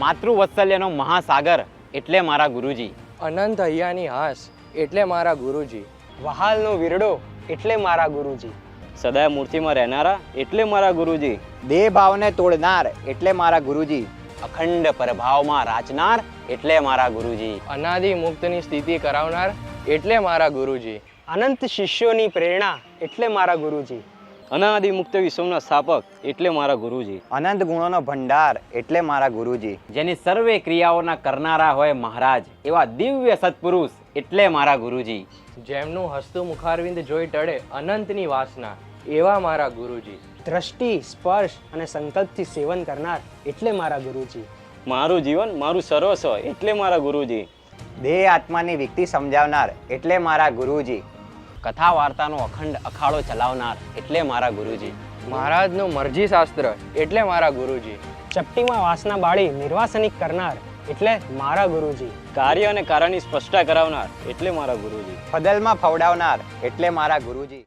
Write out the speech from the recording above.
માતૃવત્સલ્યનો મહાસાગર એટલે મારા ગુરુજી. અનંત હૈયાની હાસ એટલે મારા ગુરુજી. વહાલનો વિરડો એટલે મારા ગુરુજી. સદાય મૂર્તિમાં રહેનારા એટલે મારા ગુરુજી. દેહ ભાવને તોડનાર એટલે મારા ગુરુજી. અખંડ પ્રભાવમાં રાચનાર એટલે મારા ગુરુજી. અનાદિ મુક્તની સ્થિતિ કરાવનાર એટલે મારા ગુરુજી. અનંત શિષ્યોની પ્રેરણા એટલે મારા ગુરુજી. અનાદિ મુક્ત વિશ્વના સ્થાપક એટલે મારા ગુરુજી. અનંત ગુણોનો ભંડાર એટલે મારા ગુરુજી. જેની સર્વે ક્રિયાઓના કરનારા હોય મહારાજ એવા દિવ્ય સત્પુરુષ એટલે મારા ગુરુજી. જેમનું હસ્તુ મુખારવિંદ જોઈ ટળે અનંતની વાસના એવા મારા ગુરુજી. દ્રષ્ટિ સ્પર્શ અને સંકલ્પથી સેવન કરનાર એટલે મારા ગુરુજી. મારું જીવન મારું સર્વસ્વ એટલે મારા ગુરુજી. દેહ આત્માની વ્યક્તિ સમજાવનાર એટલે મારા ગુરુજી. કથા વાર્તાનો અખંડ અખાડો ચલાવનાર એટલે મારા ગુરુજી. મહારાજનું મરજી શાસ્ત્ર એટલે મારા ગુરુજી. ચપટીમાં વાસના બાળી નિર્વાસનિક કરનાર એટલે મારા ગુરુજી. કાર્ય અને કારણની સ્પષ્ટતા કરાવનાર એટલે મારા ગુરુજી. ફદલમાં ફવડાવનાર એટલે મારા ગુરુજી.